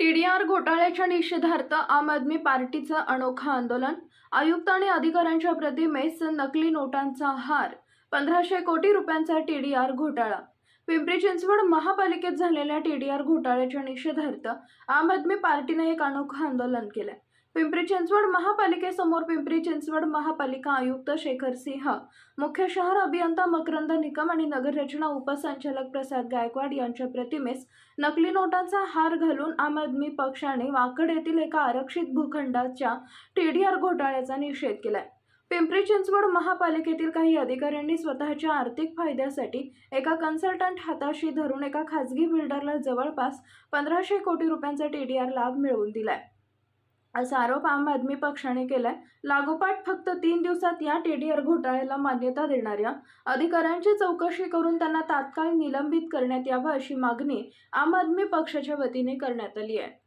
TDR घोटाळ्याच्या निषेधार्थ आम आदमी पार्टीचं अनोखं आंदोलन. आयुक्त आणि अधिकाऱ्यांच्या प्रतिमेस नकली नोटांचा हार. पंधराशे कोटी रुपयांचा टीडीआर घोटाळा. पिंपरी चिंचवड महापालिकेत झालेल्या टीडीआर घोटाळ्याच्या निषेधार्थ आम आदमी पार्टीने एक अनोखं आंदोलन केलं पिंपरी चिंचवड महापालिकेसमोर पिंपरी चिंचवड महापालिका आयुक्त शेखर सिंह मुख्य शहर अभियंता मकरंद निकम आणि नगररचना उपसंचालक प्रसाद गायकवाड यांच्या प्रतिमेस नकली नोटांचा हार घालून आम आदमी पक्षाने वाकड येथील एका आरक्षित भूखंडाच्या टीडीआर घोटाळ्याचा निषेध केलाय. पिंपरी चिंचवड महापालिकेतील काही अधिकाऱ्यांनी स्वतःच्या आर्थिक फायद्यासाठी एका कन्सल्टंट हाताशी धरून एका खासगी बिल्डरला जवळपास पंधराशे कोटी रुपयांचा टीडीआर लाभ मिळवून दिलाय. असा आरोप आम आदमी पक्षाने केलाय. लागोपाठ फक्त तीन दिवसात या टीडीआर घोटाळ्याला मान्यता देणाऱ्या अधिकाऱ्यांची चौकशी करून त्यांना तात्काळ निलंबित करण्यात यावं अशी मागणी आम आदमी पक्षाच्या वतीने करण्यात आली आहे.